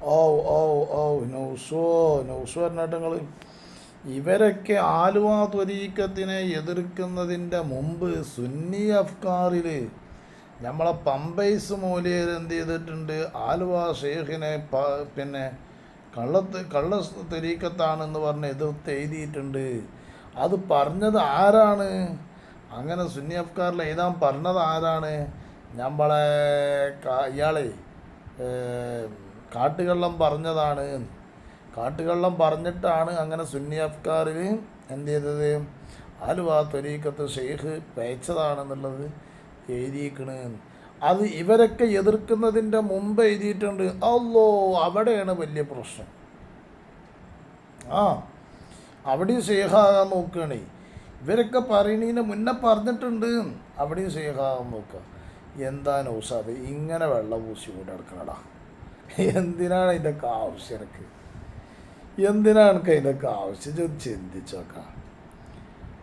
ഓ ഓ ഓ നൗസോ നൗസോ പറഞ്ഞിട്ട് നിങ്ങൾ ഇവരൊക്കെ ആലുവ ത്വരീക്കത്തിനെ എതിർക്കുന്നതിന്റെ മുമ്പ് സുന്നി അഫ്കാറിൽ നമ്മളെ പമ്പൈസ് മൂലിയർ എന്ത് ചെയ്തിട്ടുണ്ട്? ആലുവ ഷെയ്ഖിനെ പിന്നെ കള്ളത്ത് കള്ള തെരീക്കത്താണെന്ന് പറഞ്ഞ് എതിർത്ത് എഴുതിയിട്ടുണ്ട് അത് പറഞ്ഞത് ആരാണ്? അങ്ങനെ സുന്നി അഫ്കാറിൽ എഴുതാൻ പറഞ്ഞത് ആരാണ്? നമ്മളെ ഇയാളെ കാട്ടുകള്ളം പറഞ്ഞതാണ്. കാട്ടുകള്ളം പറഞ്ഞിട്ടാണ് അങ്ങനെ സുന്നി അഫ്കാറിൽ എന്ത് ചെയ്തത് ആലുവ ത്വരീക്കത്ത് ഷെയ്ഖ് പേച്ചതാണെന്നുള്ളത് എഴുതിയിരിക്കണ് അത് ഇവരൊക്കെ എതിർക്കുന്നതിന്റെ മുമ്പ് എഴുതിയിട്ടുണ്ട്. അല്ലോ അവിടെയാണ് വലിയ പ്രശ്നം. ആ അവിടെയും ഷെയ്ഖാകാൻ നോക്കുകയാണേ ഇവരൊക്കെ പറയണീനെ മുന്നേ പറഞ്ഞിട്ടുണ്ട്. അവിടെയും ഷെയ്ഖാകാൻ നോക്കുക എന്താ നൗസാദ് ഇങ്ങനെ വെള്ളം പൂശി കൊണ്ട് നടക്കണടാ എന്തിനാണ് അതിന്റെയൊക്കെ ആവശ്യം എനിക്ക്? എന്തിനാണ് എനിക്ക് അതിന്റെയൊക്കെ ആവശ്യം? ചോദിച്ച് ചിന്തിച്ചു നോക്കാം.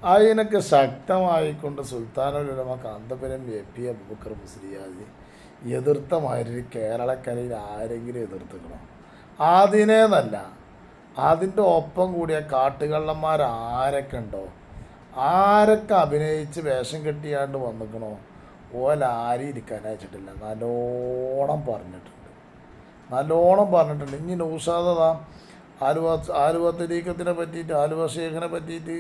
അതിനൊക്കെ ശക്തമായിക്കൊണ്ട് സുൽത്താനുലമ കാന്തപുരം എ പി അബുബക്കർ മുസ്ലിയാദി എതിർത്ത മാതിരി കേരളക്കരയിൽ ആരെങ്കിലും എതിർത്തുക്കണോ അതിനേന്നല്ല അതിന്റെ ഒപ്പം കൂടിയ കാട്ടുകള്ളന്മാരാരൊക്കെ ഉണ്ടോ? ആരൊക്കെ അഭിനയിച്ച് വേഷം കെട്ടിയാണ്ട് വന്നിക്കണോ? ഓലാരും ഇരിക്കാനയച്ചിട്ടില്ല നല്ലോണം പറഞ്ഞിട്ടുണ്ട്. നല്ലോണം പറഞ്ഞിട്ടുണ്ട്. ഇനി നൗഷാദതാ ആലുവ ആലുവ തരീക്കത്തിനെ പറ്റിയിട്ട് ആലുവ ഷേഖിനെ പറ്റിയിട്ട്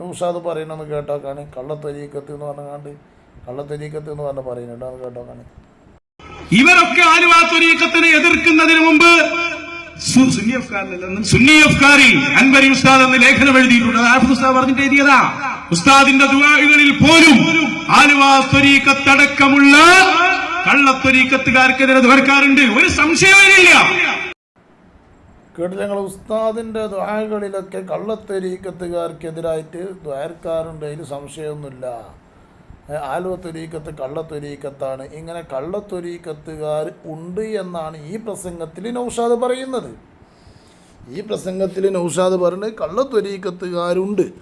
നൗസാദ് പറയണമെന്ന് കേട്ടോക്കാണ്. കള്ളത്തരീക്കത്ത് എന്ന് പറഞ്ഞാണ്ട് കള്ളത്തരീക്കത്ത് എന്ന് പറഞ്ഞ് പറയുന്നുണ്ട്. അത് കേട്ടോക്കാണ്. ഇവരൊക്കെ ആലുവ തുരീക്കത്തിനെ എതിർക്കുന്നതിന് മുമ്പ് സുന്നി അഫ്കാരിൽ അൻവരി ഉസ്താദ് എന്ന് ലേഖനം എഴുതിയിട്ടുണ്ട്. അത് ഉസ്താദ് പറഞ്ഞിട്ട് ഉസ്താദിന്റെ ദുആകളിൽ പോലും ആലുവ ത്വരീക്കത്തടക്കമുള്ള കള്ളത്വരീക്കത്തുകാർക്കെതിരെ തുറക്കാറുണ്ട് ഒരു സംശയമില്ല കേട്ടില്ല ഉസ്താദിന്റെ ദ്വാരകളിലൊക്കെ കള്ളത്തൊരീക്കത്തുകാർക്കെതിരായിട്ട് ദ്വാരക്കാരുണ്ട് അതിന് സംശയമൊന്നുമില്ല. ആലുവത്തൊരീക്കത്ത് കള്ളത്തൊരീക്കത്താണ്. ഇങ്ങനെ കള്ളത്തൊരീക്കത്തുകാർ ഉണ്ട് എന്നാണ് ഈ പ്രസംഗത്തിൽ നൗഷാദ് പറയുന്നത്. ഈ പ്രസംഗത്തിൽ നൗഷാദ് പറഞ്ഞ് കള്ളത്തൊരീക്കത്തുകാരുണ്ട്.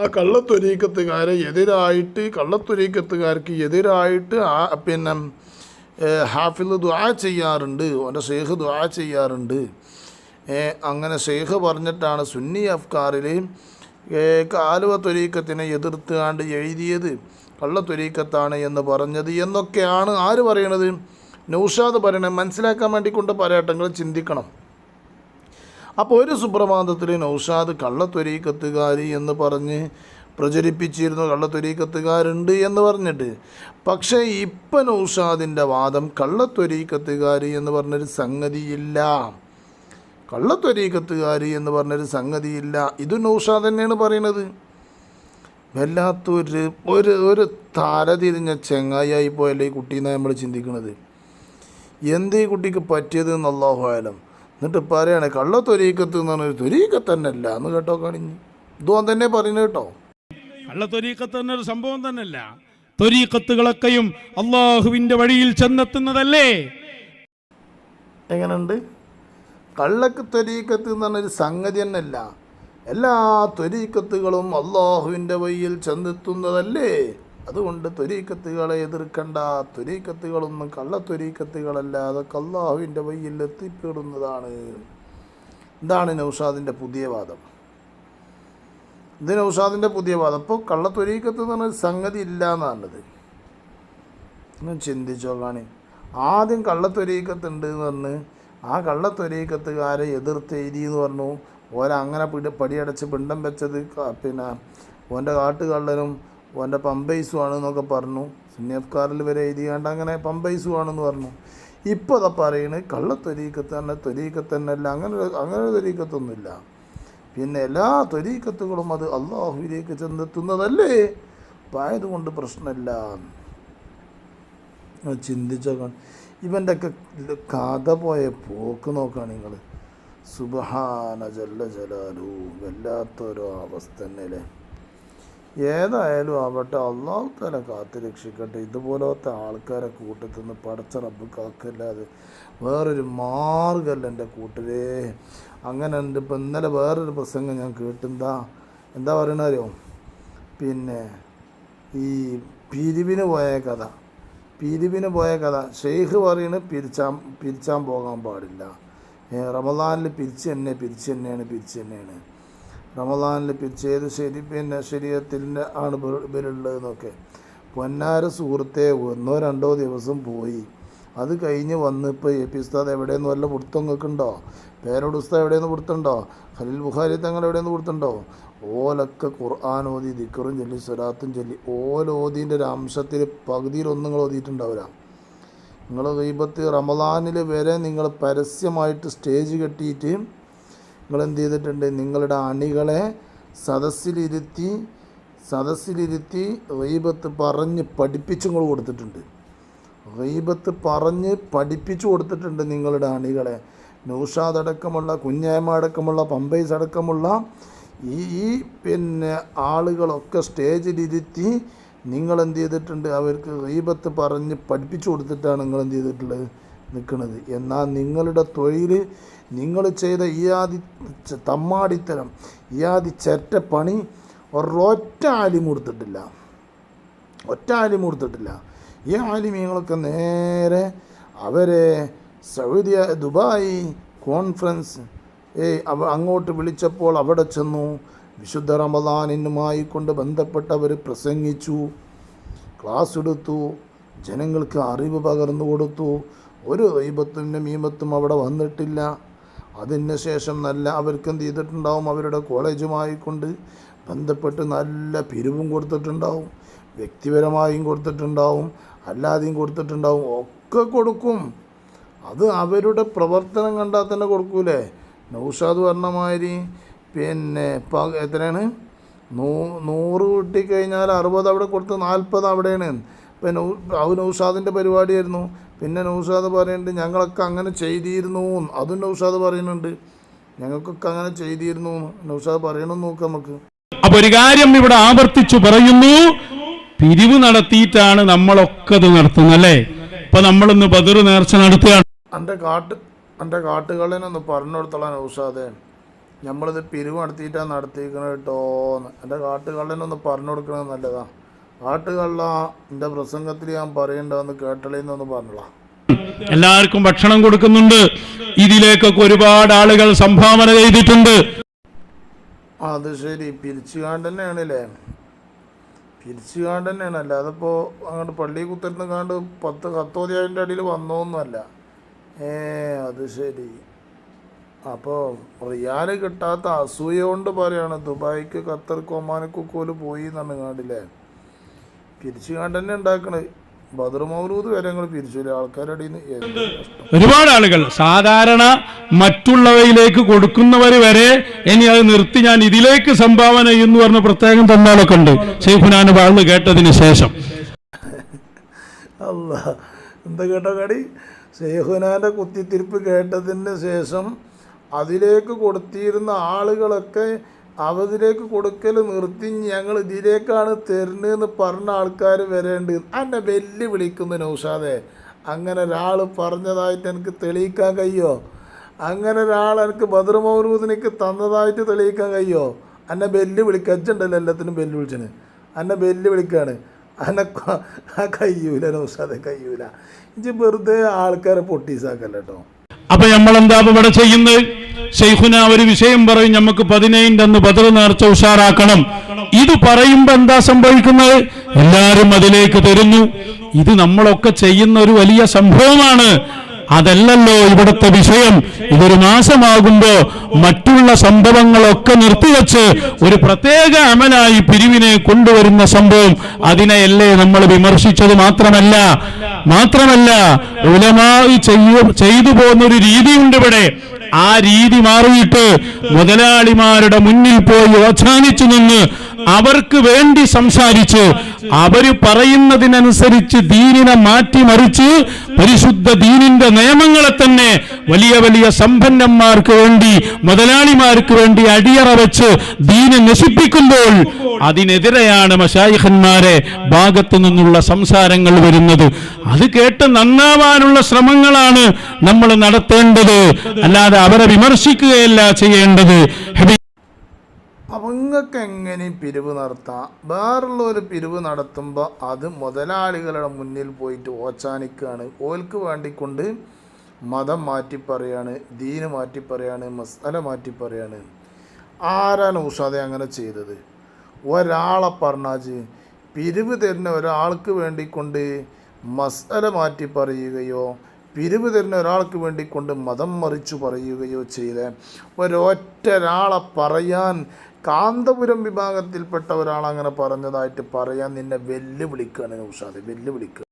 ആ കള്ളത്തൊരീക്കത്തുകാരെ എതിരായിട്ട് കള്ളത്തൊരീക്കത്തുകാർക്ക് എതിരായിട്ട് ആ പിന്നെ ഹാഫിൽ ദുആ ചെയ്യാറുണ്ട് ഓന്റെ ഷെയ്ഖ് ദ്വാ ചെയ്യാറുണ്ട്. അങ്ങനെ ഷെയ്ഖ് പറഞ്ഞിട്ടാണ് സുന്നി അഫ്കാറിൽ കാലുവ ത്വരീക്കത്തിനെ എതിർത്തുകൊണ്ട് എഴുതിയത്. കള്ളത്വരീക്കത്താണ് എന്ന് പറഞ്ഞത് എന്നൊക്കെയാണ് ആര് പറയണത്? നൗഷാദ് പറയണത്. മനസ്സിലാക്കാൻ വേണ്ടി കൊണ്ട് പറയട്ടങ്ങൾ ചിന്തിക്കണം. അപ്പോൾ ഒരു സുപ്രഭാതത്തിൽ നൗഷാദ് കള്ളത്തൊരീക്കത്തുകാരി എന്ന് പറഞ്ഞ് പ്രചരിപ്പിച്ചിരുന്നു കള്ളത്തൊരീക്കത്തുകാരുണ്ട് എന്ന് പറഞ്ഞിട്ട്. പക്ഷേ ഇപ്പം നൗഷാദിന്റെ വാദം കള്ളത്തൊരീക്കത്തുകാരി എന്ന് പറഞ്ഞൊരു സംഗതിയില്ല. കള്ളത്തൊരീക്കത്തുകാരി എന്ന് പറഞ്ഞൊരു സംഗതിയില്ല. ഇത് നൗഷാദ് തന്നെയാണ് പറയണത്. വല്ലാത്തൊരു ഒരു ഒരു തലതിരിഞ്ഞ ചെങ്ങായി പോയല്ലേ ഈ കുട്ടീനെ നമ്മൾ ചിന്തിക്കുന്നത് എന്ത് ഈ കുട്ടിക്ക് പറ്റിയത് എന്ന് അള്ളാഹു എന്നിട്ട് പറയാണ് കള്ളത്തൊരീക്കത്ത് എന്ന് പറഞ്ഞൊരു തൊരീക്കത്ത് തന്നെ അല്ല എന്ന് കേട്ടോ കാണിഞ്ഞ്. ഇതും തന്നെ പറയുന്നത് കേട്ടോ. കള്ളത്വരീക്കത്ത് തന്നെ ഒരു സംഭവം തന്നെയല്ല. തൊരീക്കത്തുകളൊക്കെയും അള്ളാഹുവിന്റെ വഴിയിൽ ചെന്നെത്തുന്നതല്ലേ? എങ്ങനെയുണ്ട്? കള്ളക്ക് തൊരീക്കത്ത് എന്ന് പറഞ്ഞൊരു സംഗതി തന്നെയല്ല. എല്ലാ ത്വരീക്കത്തുകളും അള്ളാഹുവിന്റെ വഴിയിൽ ചെന്നെത്തുന്നതല്ലേ? അതുകൊണ്ട് ത്വരീക്കത്തുകളെ എതിർക്കണ്ട. ത്വരീക്കത്തുകളൊന്നും കള്ളത്വരീക്കത്തുകളല്ല അതൊക്കെ അള്ളാഹുവിന്റെ വയ്യിൽ എത്തിപ്പെടുന്നതാണ്. ഇതാണ് നൗഷാദിന്റെ പുതിയ വാദം. ഇത് നൗഷാദിന്റെ പുതിയ വാദം. അപ്പോൾ കള്ളത്വരീക്കത്ത് എന്ന് പറഞ്ഞ സംഗതി ഇല്ല എന്നാണത് ഒന്ന് ചിന്തിച്ചോ കാണി ആദ്യം കള്ളത്തൊരീക്കത്തുണ്ട് എന്ന് പറഞ്ഞ് ആ കള്ളത്തൊരീക്കത്തുകാരെ എതിർത്ത് എഴുതി എന്ന് പറഞ്ഞു. ഓരങ്ങനെ പിടി പടിയടച്ച് പിണ്ടം വെച്ചത് പിന്നെ ഓന്റെ കാട്ടുകള്ളനും ഓന്റെ പമ്പൈസു ആണെന്നൊക്കെ പറഞ്ഞു. സുന്യഫ്കാരിൽ വരെ എഴുതിയാണ്ട് അങ്ങനെ പമ്പൈസു ആണെന്ന് പറഞ്ഞു. ഇപ്പോൾ അതാ പറയുന്നത് കള്ളത്തൊരീക്കത്ത് തന്നെ ത്വരീക്കത്ത് തന്നെ അല്ല അങ്ങനെ അങ്ങനെ ഒരു ത്വരീക്കത്തൊന്നുമില്ല പിന്നെ എല്ലാ ത്വരീക്കത്തുകളും അത് അള്ളാഹുവിലേക്ക് ചെന്നെത്തുന്നതല്ലേ? ആയതുകൊണ്ട് പ്രശ്നമില്ല. ഇവന്റെ ഒക്കെ കഥ പോയ പോക്ക് നോക്കുകയാണ് നിങ്ങൾ സുബഹാന ജല്ല ജലാലു വല്ലാത്തൊരു അവസ്ഥ തന്നെയല്ലേ? ഏതായാലും ആവട്ടെ അള്ളാഹു തല കാത്തു രക്ഷിക്കട്ടെ. ഇതുപോലത്തെ ആൾക്കാരെ കൂട്ടത്തിൽ നിന്ന് പടച്ച റബ്ബ് കാക്കല്ലാതെ വേറൊരു മാർഗമല്ല എന്റെ കൂട്ടരേ അങ്ങനെ എന്റെ ഇപ്പം ഇന്നലെ വേറൊരു പ്രസംഗം ഞാൻ കേട്ടെന്താ? എന്താ പറയണോ പിന്നെ ഈ പിരിവിന് പോയ കഥ. പിരിവിന് പോയ കഥ. ഷെയ്ഖ് പറയുന്നത് പിരിച്ചാൻ പിരിച്ചാൻ പോകാൻ പാടില്ല. റമദാനിൽ പിരിച്ച് തന്നെ പിരിച്ച് തന്നെയാണ് പിരിച്ച് തന്നെയാണ്. റമദാനിൽ പിച്ചേത് ശരി പിന്നെ ശരീരത്തിന്റെ ആണ് ഇവ- ഇവരുള്ളതെന്നൊക്കെ പൊന്നാര സുഹൃത്തെ ഒന്നോ രണ്ടോ ദിവസം പോയി. അത് കഴിഞ്ഞ് വന്ന് ഇപ്പോൾ എ പി ഉസ്താദ് എവിടെയെന്ന് വല്ല പിടുത്തം നിങ്ങൾക്കുണ്ടോ പേരോട് ഉസ്താദ് എവിടെയെന്ന് പിടുത്തുണ്ടോ? ഖലീൽ ബുഖാരി തങ്ങൾ എവിടെയെന്ന് പിടുത്തുണ്ടോ? ഓലൊക്കെ ഖുർആൻ ഓതി ദിക്കറും ചൊല്ലി സ്വലാത്തും ചൊല്ലി. ഓല ഓതിന്റെ ഒരു അംശത്തിൽ പകുതിയിലൊന്നും നിങ്ങൾ ഓതിയിട്ടുണ്ടാവില്ല നിങ്ങൾ ഗീബത്ത് റമദാനിൽ വരെ നിങ്ങൾ പരസ്യമായിട്ട് സ്റ്റേജ് കെട്ടിയിട്ട് നിങ്ങൾ എന്ത് ചെയ്തിട്ടുണ്ട് നിങ്ങളുടെ അണികളെ സദസ്സിലിരുത്തി സദസ്സിലിരുത്തി റീബത്ത് പറഞ്ഞ് പഠിപ്പിച്ചു നിങ്ങൾ കൊടുത്തിട്ടുണ്ട്. റീബത്ത് പറഞ്ഞ് പഠിപ്പിച്ചു കൊടുത്തിട്ടുണ്ട് നിങ്ങളുടെ അണികളെ. നൗഷാദ് അടക്കമുള്ള കുഞ്ഞായ്മ അടക്കമുള്ള പമ്പൈസ് അടക്കമുള്ള ഈ ഈ പിന്നെ ആളുകളൊക്കെ സ്റ്റേജിലിരുത്തി നിങ്ങൾ എന്ത് ചെയ്തിട്ടുണ്ട് അവർക്ക് റീബത്ത് പറഞ്ഞ് പഠിപ്പിച്ചു കൊടുത്തിട്ടാണ് നിങ്ങൾ എന്ത് ചെയ്തിട്ടുള്ളത് നിൽക്കുന്നത്. എന്നാൽ നിങ്ങളുടെ തൊഴിൽ നിങ്ങൾ ചെയ്ത ഈ ആദി തമ്മാടിത്തരം ഈ ആദി പണി ഒരൊറ്റ ആലിം കൊടുത്തിട്ടില്ല. ഒറ്റ ആലിം കൊടുത്തിട്ടില്ല. ഈ ആലിമീങ്ങളൊക്കെ നേരെ അവരെ സൗദി ദുബായ് കോൺഫറൻസ് ഏയ് അവ അങ്ങോട്ട് വിളിച്ചപ്പോൾ അവിടെ ചെന്നു. വിശുദ്ധ റമദാനിനുമായി കൊണ്ട് ബന്ധപ്പെട്ടവർ പ്രസംഗിച്ചു ക്ലാസ് എടുത്തു ജനങ്ങൾക്ക് അറിവ് പകർന്നു കൊടുത്തു. ഒരു ദൈവത്തിന്റെ മീമത്തും അവിടെ വന്നിട്ടില്ല. അതിന് ശേഷം നല്ല അവർക്ക് എന്ത് ചെയ്തിട്ടുണ്ടാവും? അവരുടെ കോളേജുമായി കൊണ്ട് ബന്ധപ്പെട്ട് നല്ല പിരിവും കൊടുത്തിട്ടുണ്ടാവും. വ്യക്തിപരമായും കൊടുത്തിട്ടുണ്ടാവും. അല്ലാതെയും കൊടുത്തിട്ടുണ്ടാവും. ഒക്കെ കൊടുക്കും. അത് അവരുടെ പ്രവർത്തനം കണ്ടാൽ തന്നെ കൊടുക്കൂലേ? നൗഷാദ് പറഞ്ഞമാതിരി പിന്നെ എത്രയാണ്? നൂ നൂറ് കിട്ടിക്കഴിഞ്ഞാൽ അറുപത് അവിടെ കൊടുത്ത് നാൽപ്പത് അവിടെയാണ്. ഇപ്പം നൗ അവ നൗഷാദിന്റെ പരിപാടിയായിരുന്നു. പിന്നെ നൗഷാദ് പറയുന്നുണ്ട് ഞങ്ങളൊക്കെ അങ്ങനെ ചെയ്തിരുന്നു. അതും നൗഷാദ് പറയുന്നുണ്ട് ഞങ്ങൾക്കൊക്കെ അങ്ങനെ ചെയ്തിരുന്നു നൗഷാദ് പറയണമെന്ന് നോക്കാം നമുക്ക്. അപ്പൊ ഒരു കാര്യം ഇവിടെ ആവർത്തിച്ചു പറയുന്നു പിരിവ് നടത്തിയിട്ടാണ് നമ്മളൊക്കെ ഇത് നടത്തുന്നത് അല്ലേ? ഇപ്പൊ നമ്മളിന്ന് ബദർ നേർച്ച നടത്തുകയാണ്. എന്റെ കാട്ട് എന്റെ കാട്ടുകളിനൊന്ന് പറഞ്ഞു കൊടുത്തോളാം നൗഷാദേ. നമ്മളിത് പിരിവ് നടത്തിയിട്ടാണ് നടത്തിയിരിക്കണത് കേട്ടോന്ന് എന്റെ കാട്ടുകളിനൊന്ന് പറഞ്ഞു കൊടുക്കണത് നല്ലതാ. കാട്ടുകള്ള എന്റെ പ്രസംഗത്തിൽ ഞാൻ പറയണ്ടെന്ന് കേട്ടളേന്നൊന്ന് പറഞ്ഞോളാം. എല്ലാവർക്കും ഭക്ഷണം കൊടുക്കുന്നുണ്ട്. ഇതിലേക്കൊക്കെ ഒരുപാട് ആളുകൾ സംഭാവന ചെയ്തിട്ടുണ്ട്. അത് ശരി. പിരിച്ചുകാണ്ട് തന്നെയാണല്ലേ? പിരിച്ചുകാണ്ട് തന്നെയാണ്. അല്ലാതെ ഇപ്പോൾ അങ്ങോട്ട് പള്ളി കുത്തിരുന്ന് കാണ്ട് പത്ത് കത്തോതിയായിന്റെ അടിയിൽ വന്നോന്നുമല്ല. ഏ അത് ശരി. അപ്പോൾ റിയാൽ കിട്ടാത്ത അസൂയ കൊണ്ട് പറയാണ് ദുബായിക്ക് ഖത്തർക്ക് ഒമാനക്കൊക്കെ പോയി എന്നാണ് കാണ്ടില്ലേ? പിരിച്ചുകാണ്ട് തന്നെ ഉണ്ടാക്കണത്. ഒരുപാട് ആളുകൾ സാധാരണ മറ്റുള്ളവയിലേക്ക് കൊടുക്കുന്നവർ വരെ ഇനി അത് നിർത്തി ഞാൻ ഇതിലേക്ക് സംഭാവന ചെയ്യുന്നു പറഞ്ഞ പ്രത്യേകം തന്നാലൊക്കെ ഉണ്ട്. ഷെയ്ഖുനാന് വാഴ്ന്ന് കേട്ടതിന് ശേഷം. അല്ല എന്താ കേട്ടോ കടി? ഷെയ്ഖുനാന്റെ കുത്തിത്തിരിപ്പ് കേട്ടതിന് ശേഷം അതിലേക്ക് കൊടുത്തിരുന്ന ആളുകളൊക്കെ അവതിലേക്ക് കൊടുക്കൽ നിർത്തി ഞങ്ങൾ ഇതിലേക്കാണ് തരുന്നതെന്ന് പറഞ്ഞ ആൾക്കാർ വരേണ്ടത് എന്നെ വെല്ലുവിളിക്കുന്നു നൗഷാദെ. അങ്ങനെ ഒരാൾ പറഞ്ഞതായിട്ട് എനിക്ക് തെളിയിക്കാൻ കഴിയോ? അങ്ങനെ ഒരാൾ എനിക്ക് ബദർ മൗലൂദിനിക്ക് തന്നതായിട്ട് തെളിയിക്കാൻ കഴിയോ? എന്നെ വെല്ലുവിളിക്ക. അച്ഛണ്ടല്ലോ എല്ലാത്തിനും വെല്ലുവിളിച്ചിന്. എന്നെ വെല്ലുവിളിക്കാണ്. എന്നെ കൊ- ആ കയ്യൂല നൗഷാദെ കയ്യൂല. ഇജ്ജ് വെറുതെ ആൾക്കാരെ പൊട്ടീസാക്കല്ലോ കേട്ടോ അപ്പൊ നമ്മൾ എന്താ ഇവിടെ ചെയ്യുന്നത്? ഷെയ്ഖുന ഒരു വിഷയം പറയും നമുക്ക് പതിനൈന്റെ അന്ന് ബദർ നേർച്ച ഉഷാറാക്കണം. ഇത് പറയുമ്പോ എന്താ സംഭവിക്കുന്നത്? എല്ലാരും അതിലേക്ക് തരുന്നു. ഇത് നമ്മളൊക്കെ ചെയ്യുന്ന ഒരു വലിയ സംഭവമാണ്. അതല്ലല്ലോ ഇവിടുത്തെ വിഷയം. ഇതൊരു മാസമാകുമ്പോ മറ്റുള്ള സംഭവങ്ങളൊക്കെ നിർത്തിവെച്ച് ഒരു പ്രത്യേക അമലായി പിരിവിനെ കൊണ്ടുവരുന്ന സംഭവം അതിനെയല്ലേ നമ്മൾ വിമർശിച്ചത് മാത്രമല്ല. മാത്രമല്ല ഉലമായി ചെയ്തു പോകുന്ന ഒരു രീതിയുണ്ട് ഇവിടെ. ആ രീതി മാറിയിട്ട് മുതലാളിമാരുടെ മുന്നിൽ പോയി ഓച്ഛാനിച്ചു നിന്ന് അവർക്ക് വേണ്ടി സംസാരിച്ച് അവർ പറയുന്നതിനനുസരിച്ച് ദീനിനെ മാറ്റിമറിച്ച് പരിശുദ്ധ ദീനിന്റെ നിയമങ്ങളെ തന്നെ വലിയ വലിയ സമ്പന്നന്മാർക്ക് വേണ്ടി മുതലാളിമാർക്ക് വേണ്ടി അടിയറ വെച്ച് ദീനെ നശിപ്പിക്കുമ്പോൾ അതിനെതിരെയാണ് മഷായിഖന്മാരെ ഭാഗത്തു നിന്നുള്ള സംസാരങ്ങൾ വരുന്നത്. അത് കേട്ട് നന്നാവാനുള്ള ശ്രമങ്ങളാണ് നമ്മൾ നടത്തേണ്ടത്. അല്ലാതെ അവരെ വിമർശിക്കുകയല്ല ചെയ്യേണ്ടത്. നിങ്ങൾക്ക് എങ്ങനെ പിരിവ് നടത്താം? വേറുള്ളൊരു പിരിവ് നടത്തുമ്പോൾ അത് മുതലാളികളുടെ മുന്നിൽ പോയിട്ട് ഓച്ചാനിക്കുകയാണ് ഓൽക്ക് വേണ്ടിക്കൊണ്ട് മതം മാറ്റി പറയാണ് ദീന് മാറ്റി പറയാണ് മസാല മാറ്റി പറയാണ്. ആരാണ് ഉഷാദെ അങ്ങനെ ചെയ്തത്? ഒരാളെ പറഞ്ഞാച്ച് പിരിവ് തരുന്ന ഒരാൾക്ക് വേണ്ടിക്കൊണ്ട് മസാല മാറ്റി പറയുകയോ പിരിവ് തരുന്ന ഒരാൾക്ക് വേണ്ടി കൊണ്ട് മതം മറിച്ചു പറയുകയോ ചെയ്ത് ഒരൊറ്റ ഒരാളെ പറയാൻ കാന്തപുരം വിഭാഗത്തിൽപ്പെട്ട ഒരാൾ അങ്ങനെ പറഞ്ഞതായിട്ട് പറയാൻ നിന്നെ വെല്ലുവിളിക്കുകയാണ് ഉഷാദ് വെല്ലുവിളിക്കുക.